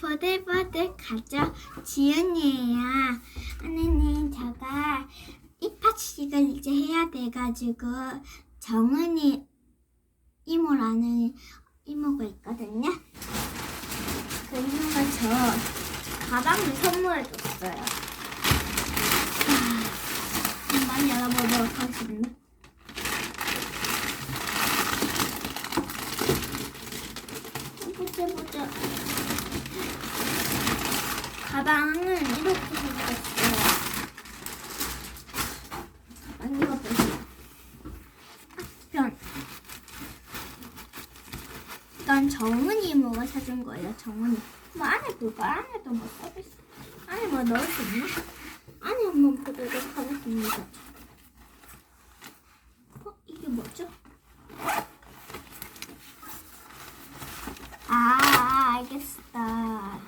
보들보들 가죠. 지은이에요. 하느님, 제가 입학식을 이제 해야 돼가지고 정은이 이모라는 이모가 있거든요. 그 이모가 저 가방을 선물해줬어요. 자, 한번 열어보도록 하겠습니다. 보자 보자. 가방은 이렇게 생겼어요. 이거 보세요. 편. 이건 정은이 이모가 사준 거예요. 정은이. 뭐 안에 볼까? 안에도 뭐 서비스. 안에 뭐 넣을 수 있나? 안에 한번 보도록 하겠습니다. 어 이게 뭐죠? 아, 알겠다.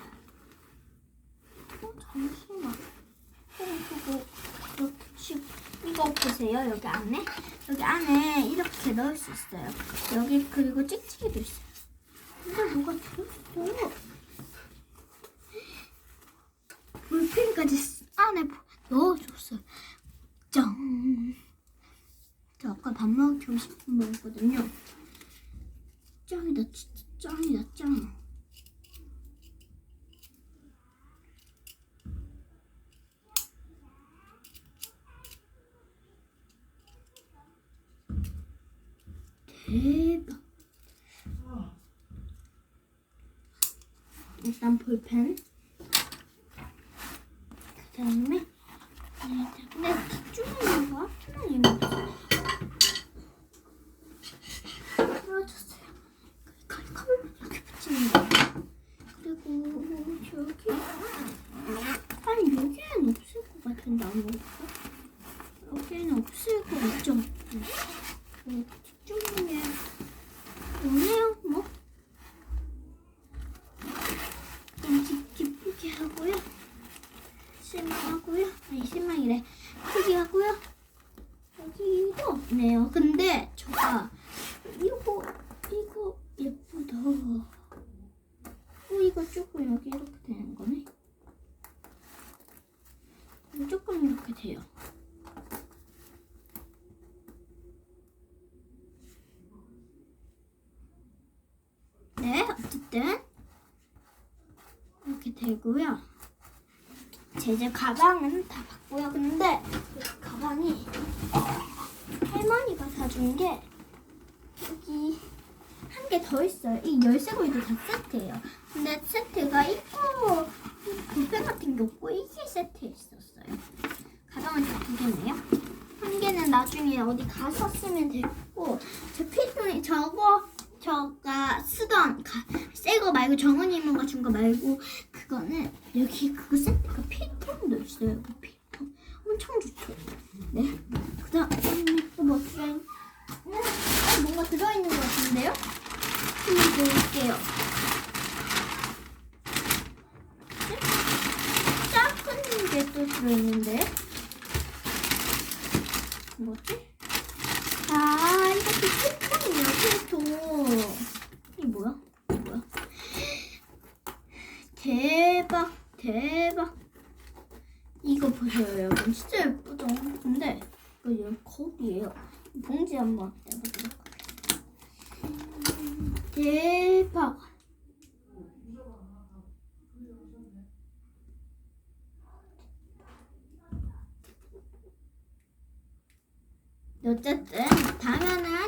어, 잠시만. 어, 그거, 이렇게 치 이거 보세요. 여기 안에. 여기 안에 이렇게 넣을 수 있어요. 여기, 그리고 찍찍이도 있어요. 근데 뭐가 들어있어요? 물펜까지 쓰- 안에 보- 넣어줬어요. 짱. 저 아까 밥 먹기 50분 먹었거든요. 짱이다, 진짜 짱이다, 짱. 대박. 일단 볼펜. 그 다음에, 근데 뒷줄은 거 하나는 거예요. 여기에는 없을 것 같은데 아무것도 여기에는 없을 것 같죠? 그 뒤쪽에 오네요 뭐? 좀 기, 기쁘게 하고요. 실망하고요. 아니 실망이래. 크게 하고요. 여기도 없네요. 근데 저가 이거 이거 예쁘다. 어 이거 조금 여기 이렇게 되는 거네. 조금 이렇게 돼요. 네, 어쨌든 이렇게 되고요. 제 이제 가방은 다 봤고요. 근데 이 가방이 할머니가 사준 게 여기 한 개 더 있어요. 이 열쇠고리도 다 세트예요. 근데 세트가 있고 볼펜 같은 게 없고 이게 세트에 있었어요. 가방은 다 두 개네요. 한 개는 나중에 어디 가서 쓰면 되고 저 필통이 저거 저가 쓰던 새 거 말고 정은이 이모가 준 거 말고 그거는 여기 그거 세트가 필통도 있어요. 그 필통 엄청 좋죠. 네. 그다음에 또뭐 들어있? 네. 어, 뭔가 들어있는 것 같은데요? 한번 볼게요. 작은 게 또 들어있는데 뭐지? 아 이것도 필통이에요 필통 이게 뭐야? 이게 뭐야? 대박 대박 이거 보세요. 여러분 진짜 예쁘죠? 근데 이거 얘 컵이에요. 봉지 한번 하겠습니다. 대박. 어쨌든 다음에는